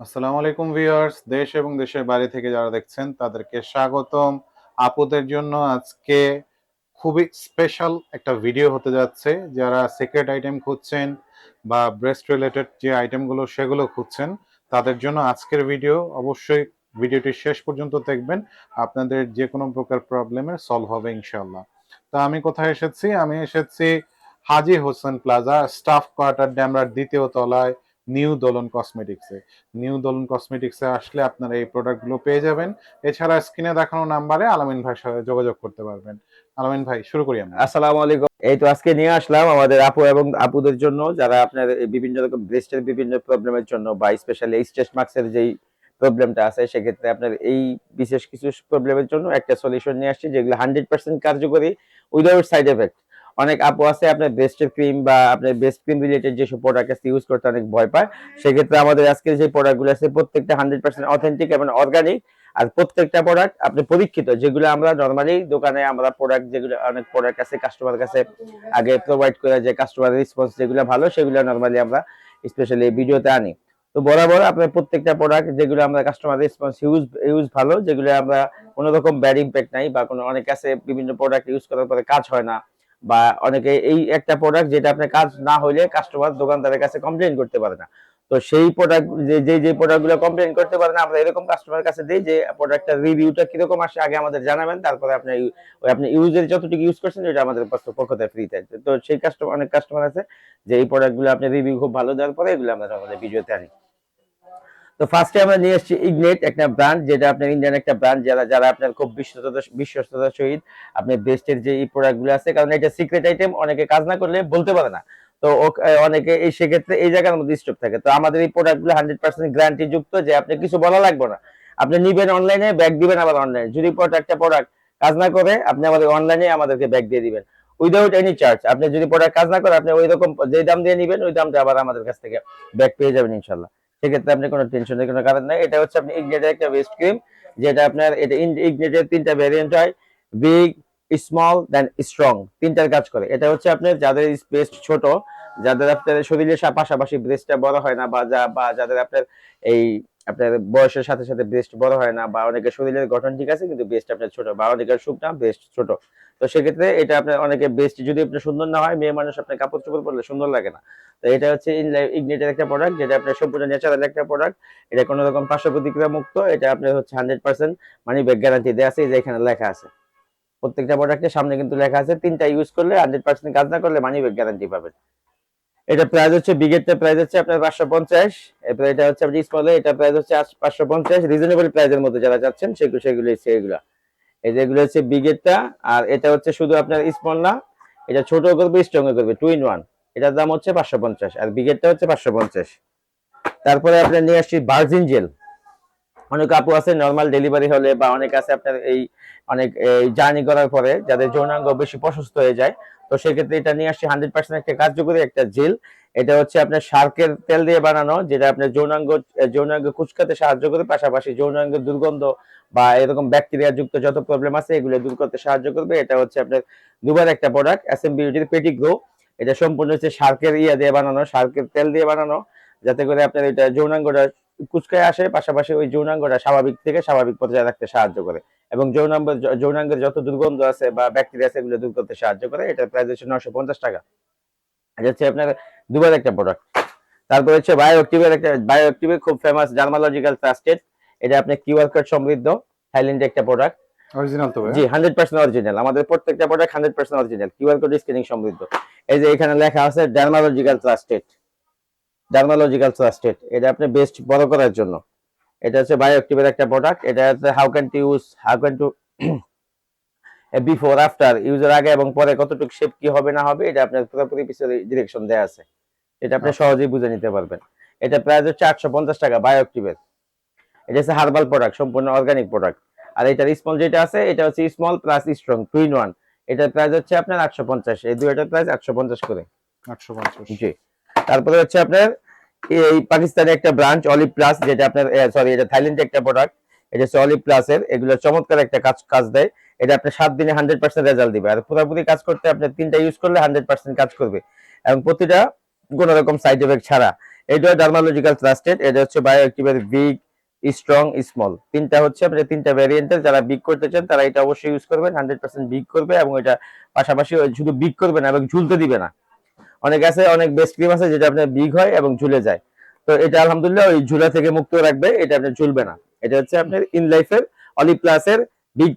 আসসালামু আলাইকুম ভিউয়ার্স, দেশ এবং দেশের বাইরে থেকে যারা দেখছেন, তাদেরকে স্বাগতম। আপুদের জন্য আজকে খুবই স্পেশাল একটা ভিডিও হতে যাচ্ছে, যারা সিক্রেট আইটেম খুঁজছেন বা ব্রেস্ট রিলেটেড যে আইটেমগুলো সেগুলো খুঁজছেন, তাদের জন্য আজকের ভিডিও অবশ্যই ভিডিওটি শেষ পর্যন্ত দেখবেন। আপনাদের যে কোনো প্রকার প্রবলেমের সলভ হবে ইনশাল্লাহ তো আমি কোথায় এসেছি? আমি এসেছি Haji Hossain plaza staff quarter ড্যামরার দ্বিতীয় তলায়। নিউ দোলন কসমেটিক্সে। নিউ দোলন কসমেটিক্সে আসলে আপনারা এই প্রোডাক্টগুলো পেয়ে যাবেন। এছাড়া স্ক্রিনে দেখানো নাম্বারে আলামিন ভাইয়ের সাথে যোগাযোগ করতে পারবেন। আলামিন ভাই, শুরু করি আমরা। আসসালামু আলাইকুম। এই তো আজকে নিয়ে আসলাম আমাদের আপু এবং আপুদের জন্য, যারা আপনার বিভিন্ন রকম ব্রেস্টের বিভিন্ন প্রবলেমের জন্য বা স্পেশালি এই স্ট্রেস মার্কসের যেই প্রবলেমটা আছে, সেক্ষেত্রে আপনার এই বিশেষ কিছু প্রবলেমের জন্য একটা সলিউশন নিয়ে আসছি, যেগুলো হান্ড্রেড পার্সেন্ট কার্যকরী উইদাউট সাইড এফেক্ট অনেক আপু আছে, আপনার বেস্ট ক্রিম বা আপনার বেস্ট ক্রিম রিলেটেড যেসব প্রোডাক্ট আছে ইউজ করতে অনেক ভয় পায়। সেক্ষেত্রে আমাদের আজকে যে প্রোডাক্টগুলো আছে, প্রত্যেকটা হান্ড্রেড পার্সেন্ট অথেন্টিক এবং অর্গানিক আর প্রত্যেকটা প্রোডাক্ট আপনি পরীক্ষিত, যেগুলো আমরা নর্মালি দোকানে আমরা প্রোডাক্ট যেগুলো, অনেক প্রোডাক্ট আছে কাস্টমার কাছে আগে প্রোভাইড করে যে কাস্টমার রেসপন্স যেগুলো ভালো, সেগুলো নর্মালি আমরা স্পেশালি ভিডিওতে আনি। তো বরাবর আপনার প্রত্যেকটা প্রোডাক্ট যেগুলো আমরা কাস্টমার রেসপন্স ইউজ ইউজ ভালো, যেগুলো আমরা কোনো রকম ব্যাড ইম্প্যাক্ট নাই বা কোনো, অনেক আছে বিভিন্ন প্রোডাক্ট ইউজ করার পরে কাজ হয় না। বা অনেকে এই একটা প্রোডাক্ট যেটা আপনার কাজ না হইলে কাস্টমার দোকানদারের কাছে কমপ্লেন করতে পারে না। তো সেই প্রোডাক্ট যে যে যে প্রোডাক্টগুলো কমপ্লেন করতে পারে না, আমরা এরকম কাস্টমারের কাছে দিই যে প্রোডাক্টটার রিভিউটা কীরকম আসে, আগে আমাদের জানাবেন, তারপরে আপনি আপনি ইউজের যতটুকু ইউজ করছেন ওটা আমাদের পক্ষ থেকে ফ্রি থাকবে। তো সেই কাস্টমার অনেক কাস্টমার আছে যে, এই প্রোডাক্টগুলো আপনি রিভিউ খুব ভালো দেওয়ার পরে এগুলো আমরা আমাদের ভিডিওতে আনি। তো ফার্স্টে আমরা নিয়ে এসেছি ইগনেট একটা ব্র্যান্ড যেটা আপনার ইন্ডিয়ান একটা ব্র্যান্ড যারা যারা আপনার খুব বিশ্বস্ততা, বিশ্বস্ততার সহিত আপনি বেস্টের যে এই প্রোডাক্টগুলো আছে, কারণ এটা সিক্রেট আইটেম অনেকে কাজ না করলে বলতে পারে না। তো অনেকে এই সেক্ষেত্রে এই জায়গার মধ্যে স্টক থাকে। তো আমাদের এই প্রোডাক্টগুলো হান্ড্রেড পার্সেন্ট গ্যারান্টি যুক্ত যে আপনি কিছু বলা লাগবে না। আপনি নিবেন অনলাইনে ব্যাগ দিবেন আবার অনলাইনে যদি প্রোডাক্টটা প্রোডাক্ট কাজ না করে, আপনি আমাদের অনলাইনে আমাদেরকে ব্যাগ দিয়ে দিবেন। উইদাউট এনি চার্জ আপনি যদি প্রোডাক্ট কাজ না করে, আপনি ওই রকম যে দাম দিয়ে নিবেন, ওই দামটা আবার আমাদের কাছ থেকে ব্যাগ পেয়ে যাবেন ইনশাল্লাহ। সেক্ষেত্রে আপনি কোনো টেনশনের কোনো কারণ নাই। এটা হচ্ছে আপনি ইগনেটের একটা বেস্ট ক্রিম যেটা আপনার এটা ইগনেটের তিনটা ভ্যারিয়েন্ট হয় বিগ স্মল দেন স্ট্রং তিনটার কাজ করে। এটা হচ্ছে আপনার যাদের বেস্ট ছোট, যাদের আপনার শরীরের পাশাপাশি ব্রেস্টটা বড় হয় না, বা যা, বা যাদের আপনার এই আপনার বয়সের সাথে সাথে ব্রেস্ট বড় হয় না, বা অনেকের শরীরের গঠন ঠিক আছে, কিন্তু ব্রেস্ট আপনার ছোট, বা অনেকের শুকনা ব্রেস্ট ছোট। তো সেক্ষেত্রে এটা আপনার অনেকে বেস্ট যদি আপনার সুন্দর না হয়, মেয়ে মানুষ আপনার কাপড় চোপড় পরলে সুন্দর লাগে না। তো এটা হচ্ছে ইগনেটের একটা প্রোডাক্ট যেটা আপনার সম্পূর্ণ ন্যাচারাল একটা প্রোডাক্ট এটা কোনো রকম পার্শ্ব প্রতিক্রিয়া মুক্ত, এটা আপনার হচ্ছে hundred percent money back guarantee দেওয়া আছে যে এখানে লেখা আছে। প্রত্যেকটা প্রোডাক্টের সামনে কিন্তু লেখা আছে, তিনটা ইউজ করলে হান্ড্রেড পার্সেন্ট কাজ না করলে মানি ব্যাক গ্যারান্টি পাবেন। এটা প্রাইস হচ্ছে বিগেটটা প্রাইস হচ্ছে আপনার পাঁচশো পঞ্চাশ। এরপরে এটা হচ্ছে আপনি স্মলে এটা প্রাইস হচ্ছে পাঁচশো পঞ্চাশ। রিজনেবল প্রাইসের মধ্যে যারা চাচ্ছেন সেগুলো সেগুলো হচ্ছে এগুলা। এই যে এগুলো হচ্ছে বিগেটটা আর এটা হচ্ছে শুধু আপনার স্মল না, এটা ছোট করবে স্ট্রং করবে টু ইন ওয়ান এটার দাম হচ্ছে পাঁচশো পঞ্চাশ, আর বিগেটটা হচ্ছে পাঁচশো পঞ্চাশ। তারপরে আপনার নিয়ে আসছি ভার্জিন জেল অনেক আপু আছে নর্মাল ডেলিভারি হলে বা অনেক আছে আপনার এই, অনেক জার্নি করার পরে, যাদের যৌনাঙ্গ বেশি প্রশস্ত হয়ে যায় তো সেক্ষেত্রে এটা নিয়ে আসছি হান্ড্রেড পার্সেন্ট একটা কার্যকরী একটা জেল এটা হচ্ছে আপনার শার্কের তেল দিয়ে বানানো, যেটা আপনার যৌনাঙ্গ যৌনাঙ্গ কুচকাতে সাহায্য করে, পাশাপাশি যৌনাঙ্গের দুর্গন্ধ বা এরকম ব্যাকটেরিয়া যুক্ত যত প্রবলেম আছে, এগুলো দূর করতে সাহায্য করবে। এটা হচ্ছে আপনার দুবার একটা প্রোডাক্ট এস এম বিউটির পেটি গ্রো এটা সম্পূর্ণ হচ্ছে শার্কের ইয়া দিয়ে বানানো, শার্কের তেল দিয়ে বানানো, যাতে করে আপনার এটা যৌনাঙ্গটা কুচকায় আসে, পাশাপাশি ওই যৌনাঙ্গটা স্বাভাবিক থেকে স্বাভাবিক পর্যায়ে রাখতে সাহায্য করে। এবং যৌনাঙ্গ যৌনাঙ্গের যত দুর্গন্ধ আছে বা ব্যাকটেরিয়া আছে এগুলো দূর করতে সাহায্য করে। এটা প্রাইস হচ্ছে নশো পঞ্চাশ টাকা। এটা হচ্ছে আপনার দুবার একটা প্রোডাক্ট তারপর হচ্ছে বায়োঅ্যাক্টিভের একটা বায়োঅ্যাক্টিভের খুব ফেমাস জার্মালজিক্যাল ট্রাস্টেড এটা আপনার কিউআর কোড সমৃদ্ধ থাইল্যান্ডের একটা প্রোডাক্ট অরিজিনাল তো জি হান্ড্রেড পার্সেন্ট অরিজিনাল আমাদের প্রত্যেকটা product hundred percent original QR code scanning সমৃদ্ধ। এই যে এখানে লেখা আছে ডার্মালজিক্যাল ট্রাস্টেড ডার্মালজিক্যাল ট্রাস্টেড এটা আপনি বেস্ট বড় করার জন্য। এটা হচ্ছে বায়োঅ্যাক্টিভের একটা প্রোডাক্ট এটা হচ্ছে how can to use how can to before after ইউজের আগে এবং পরে কতটুকু শেপ কি হবে না হবে এটা আপনার পুরোপুরি পিছনে ডিরেকশন দেওয়া আছে। এটা আপনি সহজেই বুঝে নিতে পারবেন। এটা প্রাইস হচ্ছে আটশো পঞ্চাশ টাকা বায়োঅ্যাক্টিভের এটা হচ্ছে হার্বাল প্রোডাক্ট সম্পূর্ণ অর্গানিক প্রোডাক্ট আর এটার স্মল যেটা আছে এটা হচ্ছে small plus strong two in one এটার প্রাইস হচ্ছে আপনার আটশো পঞ্চাশ এই দুইটার প্রাইস আটশো পঞ্চাশ করে। আটশো পঞ্চাশ। জি। তারপরে হচ্ছে আপনার এই পাকিস্তানের একটা ব্রাঞ্চ অলিভ প্লাস যেটা আপনার সরি এটা থাইল্যান্ডের একটা প্রোডাক্ট এটা হচ্ছে অলিভ প্লাসের এগুলো চমৎকার একটা কাজ কাজ দেয়। এটা আপনার সাত দিনে হান্ড্রেড পার্সেন্ট রেজাল্ট দিবে। আর পুরোপুরি কাজ করতে আপনার তিনটা ইউজ করলে হান্ড্রেড পার্সেন্ট কাজ করবে। এবং প্রতিটা কোনো রকম সাইড এফেক্ট ছাড়া। এটা ডার্মালজিক্যাল ট্রাস্টেড এটা হচ্ছে বায়ো অ্যাক্টিভের বিগ স্ট্রং স্মল তিনটা হচ্ছে আপনার তিনটা ভ্যারিয়েন্টের যারা বিগ করতে চান, তারা এটা অবশ্যই ইউজ করবেন। হান্ড্রেড পার্সেন্ট বিগ করবে এবং এটা পাশাপাশি শুধু বিগ করবে না, এবং ঝুলতে দিবে না। অনেক আছে, অনেক বেস্ট ক্রিম আছে যেটা আপনার বিগ হয় এবং ঝুলে যায়। তো এটা আলহামদুলিল্লাহ ওই ঝুলা থেকে মুক্ত রাখবে, এটা আপনার ঝুলবে না। এটা হচ্ছে আপনার ইন লাইফের অলি প্লাসের বিগ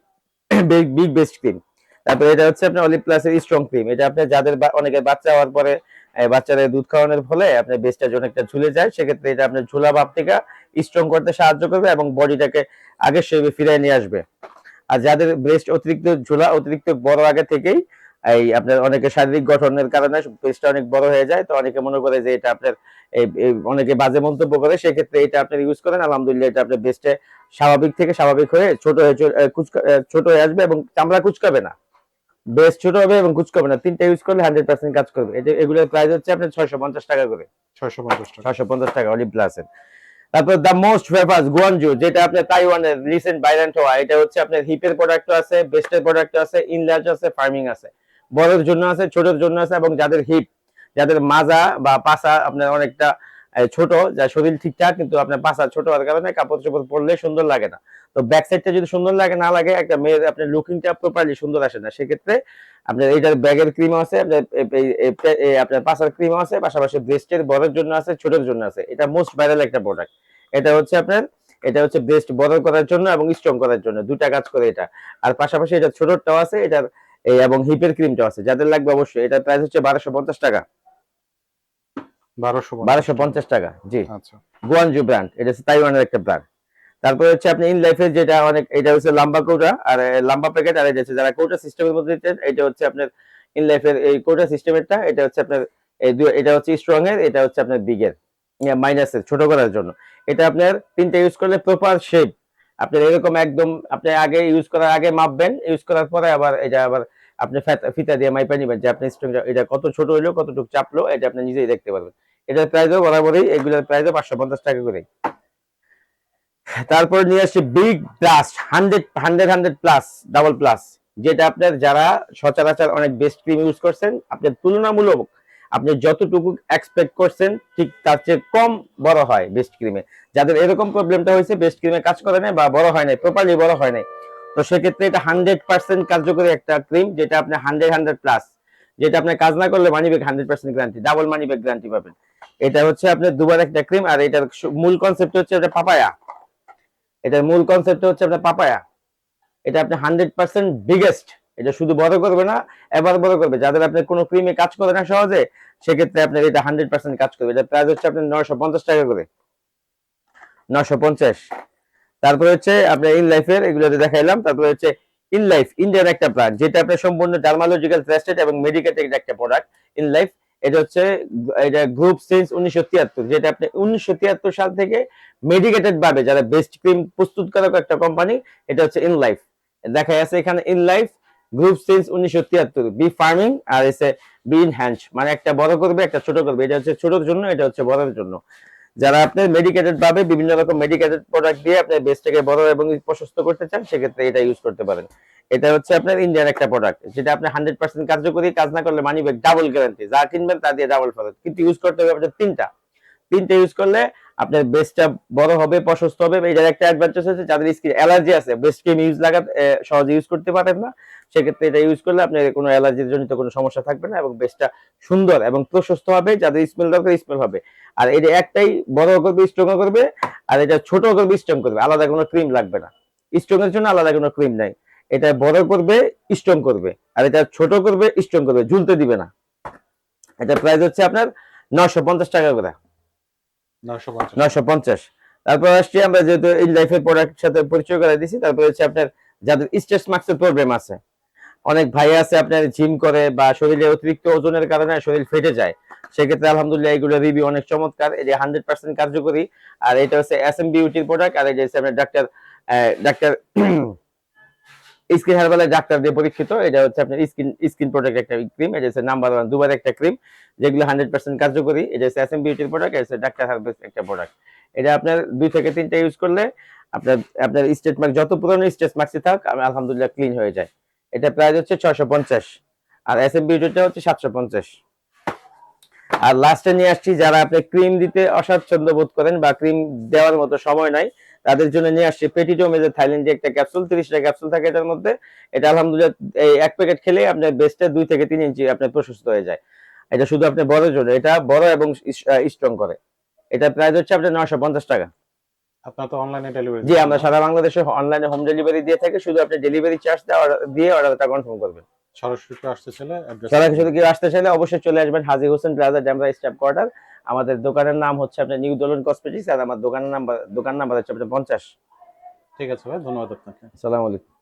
বিগ বেস্ট ক্রিম তারপরে এটা হচ্ছে আপনার অলিভ প্লাসের স্ট্রং ক্রিম এটা আপনার যাদের অনেকের বাচ্চা হওয়ার পরে বাচ্চাদের দুধ খাওয়ানোর ফলে আপনার বেস্টটা অনেকটা ঝুলে যায়, সেক্ষেত্রে এটা আপনার ঝুলা ভাব থেকে স্ট্রং করতে সাহায্য করবে এবং বডিটাকে আগের শেপে ফিরিয়ে নিয়ে আসবে। আর যাদের ব্রেস্ট অতিরিক্ত ঝুলা, অতিরিক্ত বড় আগে থেকেই এই আপনার অনেকে শারীরিক গঠনের কারণে ব্রেস্টটা অনেক বড় হয়ে যায়। তো অনেকে মনে করে যে এটা আপনার অনেকে বাজে মন্তব্য করে সেক্ষেত্রে এটা আপনার ইউজ করেন। আলহামদুলিল্লাহ এটা আপনার বেস্টে স্বাভাবিক থেকে স্বাভাবিক হয়ে ছোট হয়ে ছোট হয়ে আসবে এবং চামড়া কুচকাবে না। বেস্ট ছোট হবে এবং কুচকাবে না। তিনটা ইউজ করলে হান্ড্রেড পার্সেন্ট কাজ করবে। এটা এগুলোর প্রাইস হচ্ছে আপনার ছয়শো পঞ্চাশ টাকা করে। ছয়শো পঞ্চাশ টাকা। ছয়শো পঞ্চাশ টাকা অলিভ প্লাসের তারপর দ্য মোস্ট ফেমাস গুয়ানজু যেটা আপনার তাইওয়ানের রিসেন্ট ভাইরান্ট হওয়া এটা হচ্ছে আপনার হিপের প্রোডাক্ট আছে বেস্টের প্রোডাক্ট আছে ইনলার্জ আছে ফার্মিং আছে। বড়ের জন্য আছে ছোটের জন্য আছে এবং যাদের হিপ যাদের মাজা বা পাসা আপনার অনেকটা ছোট যা শরীর ঠিকঠাক, কিন্তু আপনার পাসা ছোট হওয়ার কারণে কাপড় চোপড় পরলে সুন্দর লাগে না। তো ব্যাক সাইডটা যদি সুন্দর লাগে, না লাগে, একটা মেয়ের আপনার লুকিংটা প্রপারলি সুন্দর আসে না। সেক্ষেত্রে আপনার এইটার ব্যাগের ক্রিম আছে, আপনার আপনার পাশার ক্রিম আছে, পাশাপাশি ব্রেস্টের বড়ের জন্য আছে ছোটের জন্য আছে। এটা মোস্ট ভাইরাল একটা প্রোডাক্ট এটা হচ্ছে আপনার, এটা হচ্ছে ব্রেস্ট বড় করার জন্য এবং স্ট্রং করার জন্য। দুটা কাজ করে এটা। আর পাশাপাশি এটা ছোটটাও আছে, এটার এই এবং হিপের ক্রিমটাও আছে। যাদের লাগবে অবশ্যই। এটার প্রাইস হচ্ছে বারোশো পঞ্চাশ টাকা। বারোশো পঞ্চাশ। টাকা জি। আচ্ছা। Guangzhou brand. এটা হচ্ছে তাইওয়ানের একটা ব্র্যান্ড। তারপরে হচ্ছে আপনি ইন লাইফের যেটা অনেক এটা হচ্ছে লম্বা কৌটা আর লম্বা প্যাকেট আর এটা হচ্ছে যারা কৌটা সিস্টেমের মধ্যে দিচ্ছেন এটা হচ্ছে আপনার ইন লাইফের এই কৌটা সিস্টেমেরটা এটা হচ্ছে আপনার এই এটা হচ্ছে স্ট্রং এর এটা হচ্ছে আপনার বিগের মাইনাসের ছোট করার জন্য। এটা আপনার তিনটা ইউজ করলে প্রপার শেপ আপনার এরকম একদম, আপনি আগে ইউজ করার, আগে মাপবেন ইউজ করার পরে আবার এটা আবার আপনি ফিতা দিয়ে মাইপা নিবেন যে আপনি স্ট্রং এটা কত ছোট হইল, কতটুকু চাপলো, এটা আপনি নিজেই দেখতে পারবেন। এটার প্রাইসও বরাবরই, এগুলোর প্রাইসও পাঁচশো পঞ্চাশ টাকা করে তারপর নিয়ে আসছে big blast hundred hundred hundred plus double plus যেটা আপনার যারা সচরাচর অনেক বেস্ট ক্রিম ইউজ করছেন, আপনার তুলনামূলক আপনি যতটুকু এক্সপেক্ট করছেন, ঠিক তার চেয়ে কম বড় হয় বেস্ট ক্রিমে যাদের এরকম প্রবলেমটা হয়েছে বেস্ট ক্রিমে কাজ করে নাই বা বড় হয় নাই প্রপারলি বড় হয় নাই। তো সেক্ষেত্রে এটা হান্ড্রেড পার্সেন্ট কার্যকরী একটা ক্রিম যেটা আপনি হান্ড্রেড হান্ড্রেড প্লাস যেটা আপনি কাজ না করলে money back hundred percent guarantee double money back guarantee পাবেন। এটা হচ্ছে আপনার দুবার একটা ক্রিম আর এটার মূল কনসেপ্ট হচ্ছে এটা পাপায়া। এটার মূল কনসেপ্ট হচ্ছে আপনার পাপায়া। এটা আপনি হান্ড্রেড পার্সেন্ট বিগেস্ট এটা শুধু বড় করবে না, এবার বড় করবে। যাদের আপনার কোনো ক্রিমে কাজ করে না সহজে, সেক্ষেত্রে আপনার এটা হান্ড্রেড পার্সেন্ট কাজ করবে। এটা প্রাইস হচ্ছে আপনার নয়শো পঞ্চাশ টাকা করে। নয়শো পঞ্চাশ। তারপরে হচ্ছে আপনার ইন লাইফের এগুলোতে দেখাইলাম। তারপরে হচ্ছে ইন লাইফ ইন্ডিয়ান একটা ব্র্যান্ড যেটা আপনার সম্পূর্ণ ডার্মালজিক্যাল ট্রাস্টেড এবং মেডিকেটেড একটা প্রোডাক্ট ইন লাইফ এটা হচ্ছে, এটা গ্রুপ সিন্স উনিশশো তিয়াত্তর, যেটা আপনি উনিশশো তিয়াত্তর সাল থেকে মেডিকেটেড ভাবে যারা বেস্ট ক্রিম প্রস্তুতকারক একটা কোম্পানি এটা হচ্ছে ইন লাইফ দেখা যাচ্ছে এখানে ইন লাইফ গ্রুপ সিন্স উনিশশো তিয়াত্তর, বি ফার্মিং আর এসে বি ইন হ্যান্ড। মানে একটা বড় করবে, একটা ছোট করবে। এটা হচ্ছে ছোটর জন্য, এটা হচ্ছে বড়ের জন্য। যারা আপনার মেডিকেটেড ভাবে বিভিন্ন রকম মেডিকেটেড প্রোডাক্ট দিয়ে আপনার বেস্টটাকে বড় এবং প্রশস্ত করতে চান, সেক্ষেত্রে এটা ইউজ করতে পারেন। এটা হচ্ছে আপনার ইন্ডিয়ান একটা প্রোডাক্ট যেটা আপনি হান্ড্রেড পার্সেন্ট কার্যকরী, কাজ না করলে মানি ব্যাগ ডাবল গ্যারান্টি যা কিনবেন তা দিয়ে ডাবল ফেরত। কিন্তু ইউজ করতে হবে আপনার তিনটা। তিনটা ইউজ করলে আপনার বেস্টটা বড় হবে, প্রশস্ত হবে। এটার একটা অ্যাডভান্টেজ হচ্ছে যাদের স্কিন অ্যালার্জি আছে বেস্ট ক্রিম ইউজ লাগাতে সহজে ইউজ করতে পারেন না। সেক্ষেত্রে এটা ইউজ করলে আপনার কোনো অ্যালার্জির জনিত কোনো সমস্যা থাকবে না এবং বেস্টটা সুন্দর এবং প্রশস্ত হবে, যাদের স্মেল দরকার স্মেল হবে। আর এটা একটাই বড় করবে স্ট্রং করবে, আর এটা ছোট করবে স্ট্রং করবে। আলাদা কোনো ক্রিম লাগবে না। স্ট্রং এর জন্য আলাদা কোনো ক্রিম নাই। এটা বড় করবে স্ট্রং করবে। আর এটা ছোট করবে স্ট্রং করবে। ঝুলতে দিবে না। এটা প্রাইস হচ্ছে আপনার নশো পঞ্চাশ টাকা করে। নয়শো পঞ্চাশ। তারপর আসছি আমরা যেহেতু এই লাইফের প্রোডাক্ট সাথে পরিচয় করে দিছি, তারপর হচ্ছে আপনার যাদের স্ট্রেস মার্কসের প্রবলেম আছে, অনেক ভাই আছে আপনার জিম করে বা শরীরে অতিরিক্ত ওজনের কারণে শরীর ফেটে যায়, সেক্ষেত্রে আলহামদুলিল্লাহ এগুলো রিভিউ অনেক চমৎকার এটা হান্ড্রেড পার্সেন্ট কার্যকরী, আর এটা হচ্ছে এস এম বিউটির প্রোডাক্ট আর এটা হচ্ছে আপনার ডাক্তার ডাক্তার স্কিন হারবালের ডাক্তার দিয়ে পরীক্ষিত, এটা হচ্ছে আপনার স্কিন স্কিন প্রোডাক্ট একটা ক্রিম এটা হচ্ছে নাম্বার ওয়ান দুবার একটা ক্রিম যেগুলো হান্ড্রেড পার্সেন্ট কার্যকরী, এটা হচ্ছে এস এম বিউটির প্রোডাক্ট এটা হচ্ছে ডাক্তার হারবাল একটা প্রোডাক্ট এটা আপনার দুই থেকে তিনটা ইউজ করলে আপনার আপনার স্টেট মার্ক যত পুরনো স্টেট মার্কসই থাক, আমি, আলহামদুলিল্লাহ ক্লিন হয়ে যায়। এটা প্রাইস হচ্ছে ছয়শো পঞ্চাশ। আর এস এম বিউটিটা হচ্ছে সাতশো পঞ্চাশ। আর লাস্টে নিয়ে আসছি, যারা আপনি ক্রিম দিতে অস্বাচ্ছন্দ্য বোধ করেন বা ক্রিম দেওয়ার মতো সময় নাই তাদের জন্য নিয়ে আসছি পেটিটোমেজের থাইল্যান্ড যে একটা ক্যাপসুল তিরিশটা ক্যাপসুল থাকে এটার মধ্যে এটা আলহামদুলিল্লাহ এই এক প্যাকেট খেলে আপনার বেস্টে দুই থেকে তিন ইঞ্চি আপনার প্রশস্ত হয়ে যায়। এটা শুধু আপনি বড় জন্য এটা বড় এবং স্ট্রং করে। এটা প্রাইস হচ্ছে আপনার নয়শো পঞ্চাশ টাকা। আপনার তো অনলাইনে ডেলিভারি জি আমরা সারা বাংলাদেশে অনলাইনে হোম ডেলিভারি দিয়ে থাকি শুধু আপনি ডেলিভারি চার্জ দিয়ে অর্ডারটা কনফার্ম করবেন। সরাসরি আসতে চাইলে সরাসরি শুধু কেউ আসতে চাইলে অবশ্যই চলে আসবেন Haji Hossain plaza Demra staff quarter আমাদের দোকানের নাম হচ্ছে আপনার নিউ দোলন কসমেটিক্স আর আমার দোকানের নাম্বার দোকান নাম্বার হচ্ছে আপনার পঞ্চাশ। ঠিক আছে ভাই ধন্যবাদ আপনাকে। আসসালামু আলাইকুম।